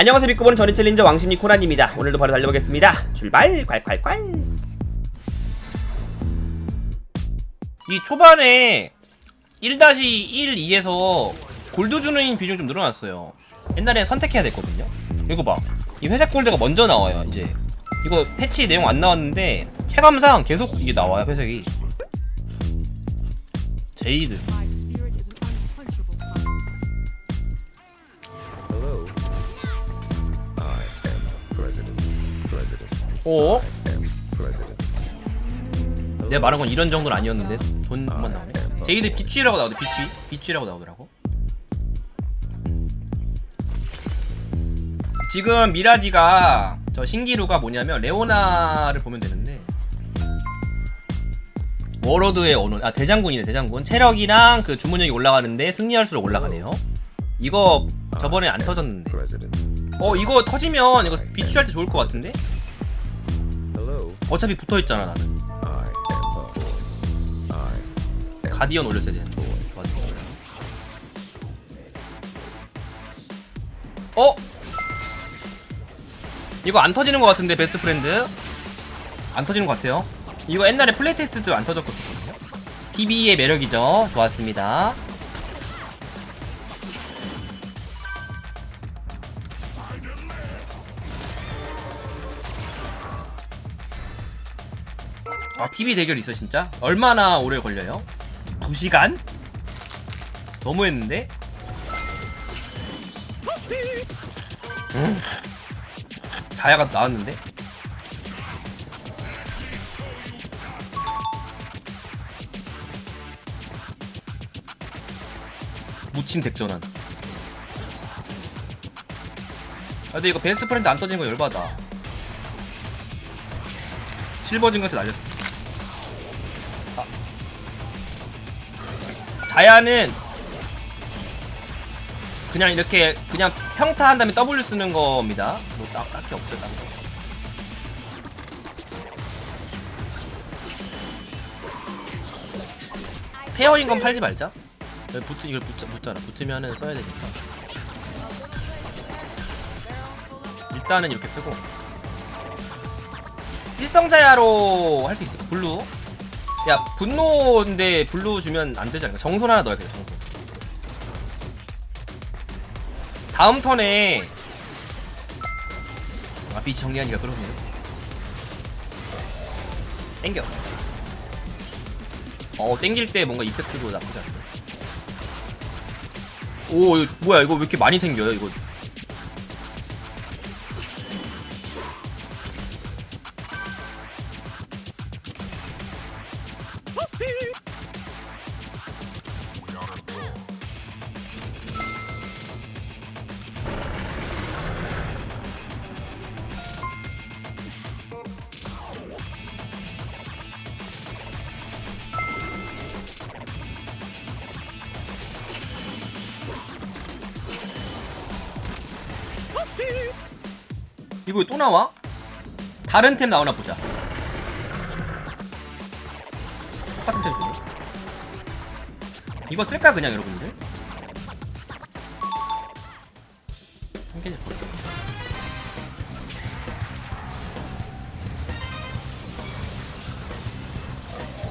안녕하세요 믿고 보는 전인 챌린저 왕십리 코난입니다. 오늘도 바로 달려보겠습니다. 출발! 콸콸콸! 이 초반에 1-1, 2에서 골드 주는 비중이 좀 늘어났어요. 옛날에 선택해야 됐거든요. 이거 봐이 회색 골드가 먼저 나와요 이제. 이거 패치 내용 안 나왔는데 체감상 계속 이게 나와요 회색이. 제이드 Am president. 내가 말한 건 이런 정도는 아니었는데 돈만 나오네 제이드 비취라고 나오네 비취 비취라고 나오더라고 지금 미라지가 저 신기루가 뭐냐면 레오나를 보면 되는데 워로드의 언어 아 대장군이네 대장군 체력이랑 그 주문력이 올라가는데 승리할수록 올라가네요 이거 저번에 안 터졌는데. 어 이거 터지면 이거 비취할 때 좋을 것 같은데. 어차피 나는 boy. I am 가디언 올렸어야 되는데 좋았습니다. 어? 이거 안 터지는 것 같은데 베스트 프렌드? 안 터지는 것 같아요. 이거 옛날에 플레이 테스트 도안 터졌었거든요. PB의 매력이죠. 좋았습니다 아 PB 대결 있어 진짜? 얼마나 오래 걸려요? 2시간? 너무 했는데? 음. 자야가 나왔는데? 묻힌 덱전환 아 근데 이거 베스트 프렌드 안 터지는 거 열받아 실버 증강체 날렸어 자야는 그냥 이렇게 그냥 평타 한 다음에 W 쓰는 겁니다. 뭐 딱, 딱히 없어요 딴 거. 페어인 건 팔지 말자. 붙, 이걸 붙, 붙잖아. 붙으면은 써야 되니까. 일단은 이렇게 쓰고. 일성자야로 할 수 있어. 블루 야 분노인데 블루 주면 안 되지 않을까? 정손 하나 넣어야 돼 정손 다음 턴에 아 비치 정리하니까 그러네요 땡겨. 어 땡길 때 뭔가 이펙트도 나쁘지 않네 오 이거 뭐야? 이거 왜 이렇게 많이 생겨요 이거 이거 왜또 나와? 다른 템 나오나 보자. 똑같은 템 주네. 이거 쓸까 그냥 여러분들? 한 개씩 볼까?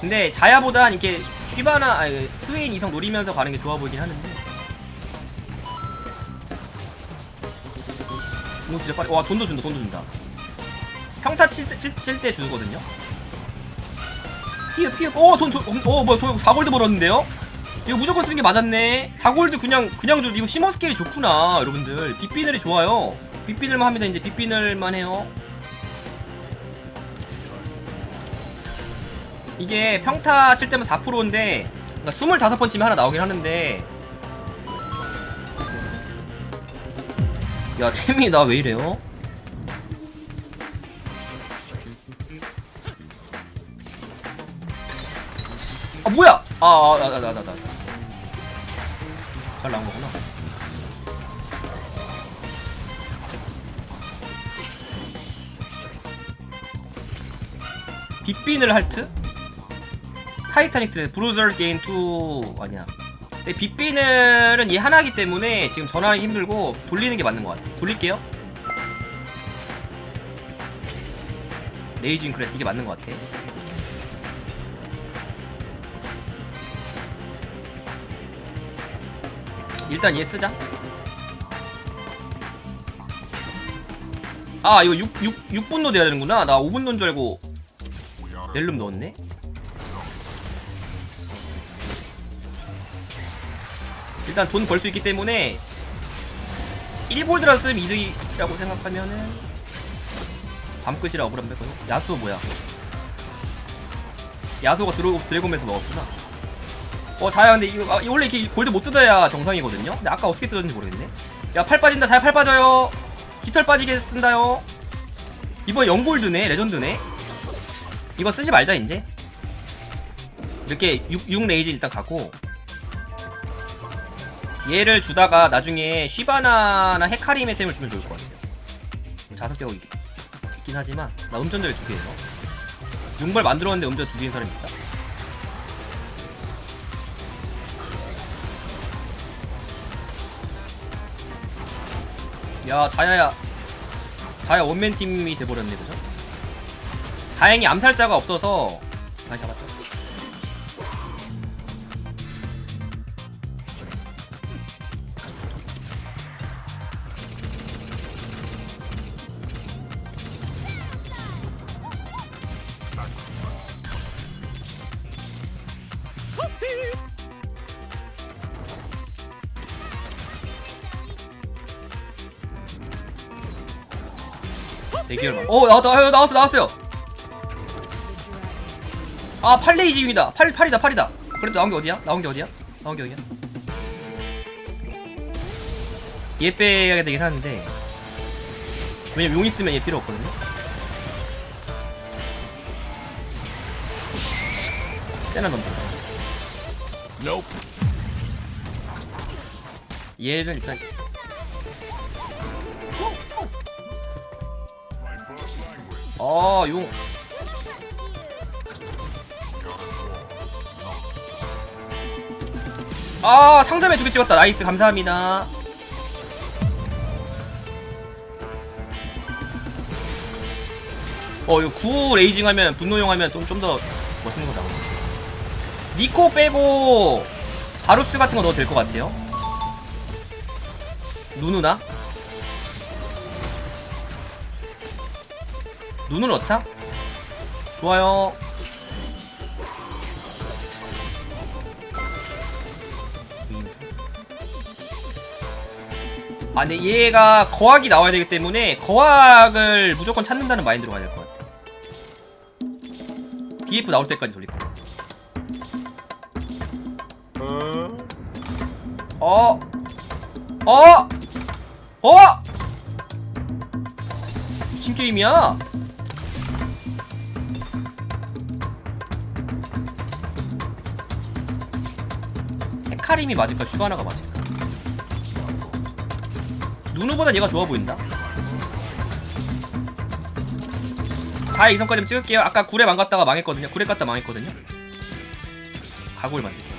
근데 자야보단 이렇게 쉬바나 아니 스웨인 이성 노리면서 가는 게 좋아 보이긴 하는데 이거 진짜 빨리. 와 돈도 준다 돈도 준다. 평타 칠때 주거든요. 피해 어돈 줘, 어 뭐야 돈 4골드 벌었는데요? 이거 무조건 쓰는 게 맞았네. 4골드 그냥 그냥 줘. 이거 시머 스케일이 좋구나 여러분들. 빗비늘이 좋아요. 빗비늘만 합니다 이제. 빗비늘만 해요. 이게 평타 칠 때면 4%인데 그러니까 25번 치면 하나 나오긴 하는데 야 템이 나 왜 이래요? 아 뭐야? 아나나 나나나잘 나온 거구나. 빗빈을 할트? 타이타닉 스트레스 브루저 게인 2 아니야. 네, 빗비늘은 얘 하나기 때문에 지금 전화하기 힘들고 돌리는 게 맞는 것 같아. 돌릴게요. 레이징 크레스 이게 맞는 것 같아. 일단 얘 쓰자. 아 이거 6, 6, 6분도 돼야 되는구나 나 5분도인 줄 알고 넬름 넣었네 일단 돈 벌 수 있기 때문에 1골드라도 뜨면 이득이라고 생각하면은 밤끝이라 억울한 뺐거든 야수호 뭐야? 야수호가 드래고, 드래곤에서 먹었구나. 어 자야 근데 이거 아, 원래 이렇게 골드 못 뜯어야 정상이거든요? 근데 아까 어떻게 뜯었는지 모르겠네. 야 팔 빠진다. 자야 팔 빠져요. 깃털 빠지게 쓴다요. 이번 0골드네 레전드네. 이거 쓰지 말자 이제. 이렇게 6, 6 레이지 일단 가고 얘를 주다가 나중에 쉬바나나 헤카림의 템을 주면 좋을 것 같아요. 자석 제거 있- 있긴 하지만 나 음전자를 두 개예요. 용벌 만들었는데 음전 두 개인 사람이 있다. 야 자야야. 자야 원맨 팀이 돼버렸네 그죠? 다행히 암살자가 없어서 대기열만 어 나왔다 어, 나왔어 나왔어요 아 8레이지 중이다 8, 8이다 8이다 그래도 나온 게 어디야? 나온 게 어디야? 나온 게 어디야? 얘 빼야 되긴 하는데 왜냐면 용 있으면 얘 필요 없거든요 세나 넘버 Nope. 얘는 일단 아, 용. 아, 상점에 두 개 찍었다. 나이스, 감사합니다. 어, 이거 9 레이징 하면, 분노용 하면 좀, 좀 더 멋있는 거 나오네. 니코 빼고, 바루스 같은 거 넣어도 될 것 같아요. 누누나? 눈을 넣자? 좋아요. 아, 근데 얘가 거학이 나와야 되기 때문에 거학을 무조건 찾는다는 마인드로 가야 될 것 같아. BF 나올 때까지 돌릴 거. 어? 어? 어? 미친 게임이야? 헤카림이 맞을까? 슈바나가 맞을까? 누누보다 얘가 좋아 보인다. 자 이성까지 찍을게요. 아까 구레 망갔다가 망했거든요. 구레 갔다 망했거든요. 각오를 만들게요.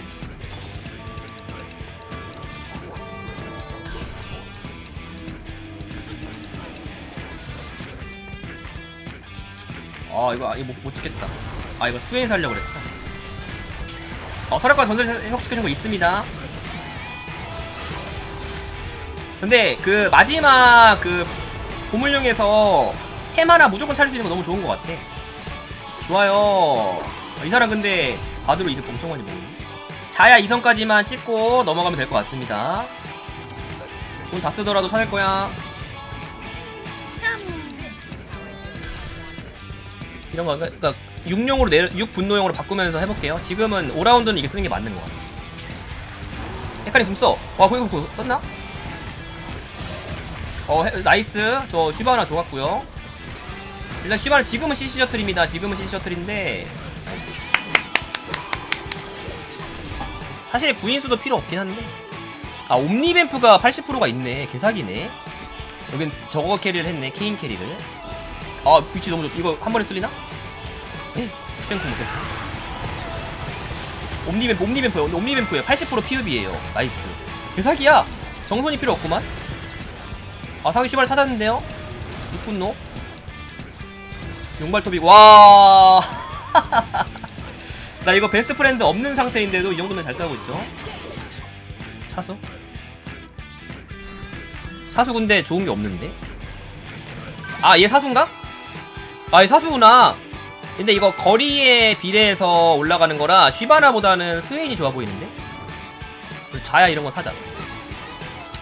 아 이거 아, 이거 못, 못 찍겠다. 아 이거 스웨인 살려고 그랬다 어 서력과 전설 회복시켜준 거 있습니다. 근데 그 마지막 그 보물용에서 템 하나 무조건 찾을 수 있는 거 너무 좋은 것 같아. 좋아요. 어, 이 사람 근데 바드로 이득 엄청 많이 보네. 자야 이성까지만 찍고 넘어가면 될 것 같습니다. 돈 다 쓰더라도 찾을 거야 이런 거 그러니까 6용으로 내 6분노용으로 바꾸면서 해볼게요. 지금은 5라운드는 이게 쓰는 게 맞는 거 같아. 헷갈림 궁 써. 와, 거기 궁 썼나? 어, 해- 나이스. 저 슈바나 좋았고요. 일단 슈바나 지금은 CC 셔틀입니다. 지금은 CC 셔틀인데. 사실 구인수도 필요 없긴 한데. 아, 옴니뱀프가 80%가 있네. 개사기네. 여긴 저거 캐리를 했네. 케인 캐리를. 아 위치 너무 좋 이거 한 번에 쓸리나? 에? 쉔크 못했어 옴니뱀프 옴니뱀프요 옴니뱀프에 80% 피읍이에요 나이스 대사기야 정손이 필요 없구만 아 사기 슈발 찾았는데요 6분노 용발톱이 와. 나 이거 베스트 프렌드 없는 상태인데도 이 정도면 잘 싸우고 있죠. 사수? 사수 근데 좋은 게 없는데? 아, 얘 사수인가? 아, 얘 사수구나. 근데 이거 거리에 비례해서 올라가는 거라 쉬바나보다는 스웨인이 좋아 보이는데? 자야 이런 거 사자.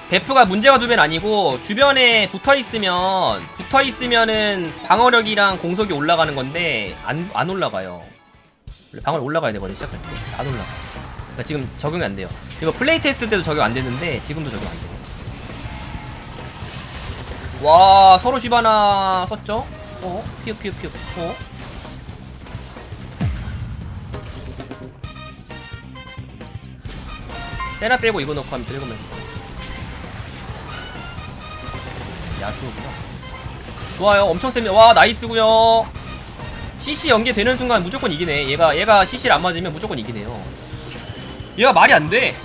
베프가 문제가 두면 아니고 주변에 붙어 있으면 붙어 있으면은 방어력이랑 공속이 올라가는 건데 안, 안 올라가요. 방어 올라가야 되거든 시작할 때. 안 올라가. 그러니까 지금 적용이 안 돼요. 이거 플레이 테스트 때도 적용 안 됐는데 지금도 적용 안 돼요. 와 서로 시바나 썼죠? 어? 피우 피우 피우. 어? 세라 빼고 이거 넣고 하면 드래곤맨. 야스오구나. 좋아요. 엄청 셉니다. 와, 나이스고요. CC 연계되는 순간 무조건 이기네. 얘가 얘가 CC를 안 맞으면 무조건 이기네요. 얘가 말이 안 돼.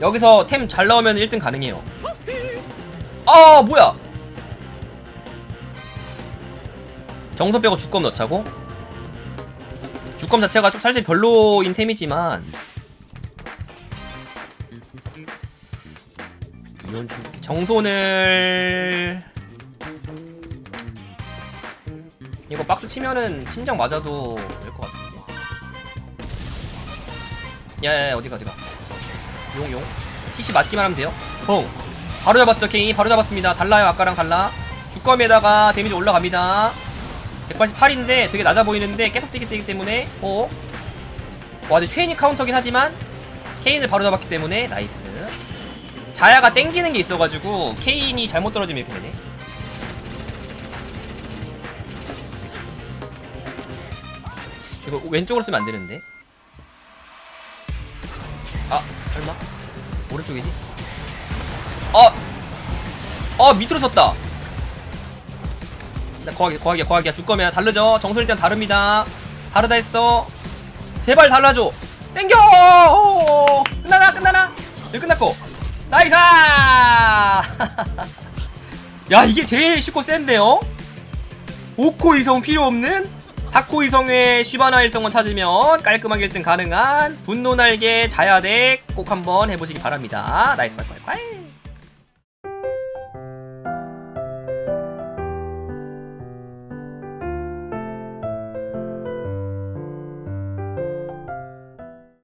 여기서 템 잘 나오면 1등 가능해요. 아, 뭐야? 정선 빼고 주검 넣자고? 주검 자체가 좀 사실 별로인 템이지만 정손을 이거 박스 치면은 심장 맞아도 될 것 같은데. 야야야 어디가 어디가? 용용? PC 맞기만 하면 돼요? 펑 바로 잡았죠 케인이? 바로 잡았습니다. 달라요 아까랑 달라. 주검에다가 데미지 올라갑니다. 188인데 되게 낮아 보이는데 계속 뛰기 뛰기 때문에 어? 와 근데 쉐인이 카운터긴 하지만 케인을 바로 잡았기 때문에 나이스 자야가 땡기는 게 있어가지고 케인이 잘못 떨어지면 이렇게 되네. 이거 왼쪽으로 쓰면 안 되는데. 아 설마? 오른쪽이지? 아! 아 밑으로 섰다. 나 거하게 거하게 거하게 줄 거면 다르죠? 정설 일단 다릅니다. 다르다 했어. 제발 달라줘. 땡겨! 오, 끝나나 끝나나? 여기 끝났고 나이스 야 이게 제일 쉽고 센데요? 5코 이성 필요 없는 4코 이성의 쉬바나 일성을 찾으면 깔끔하게 1등 가능한 분노 날개 자야덱 꼭 한번 해보시기 바랍니다. 나이스 빨빨빨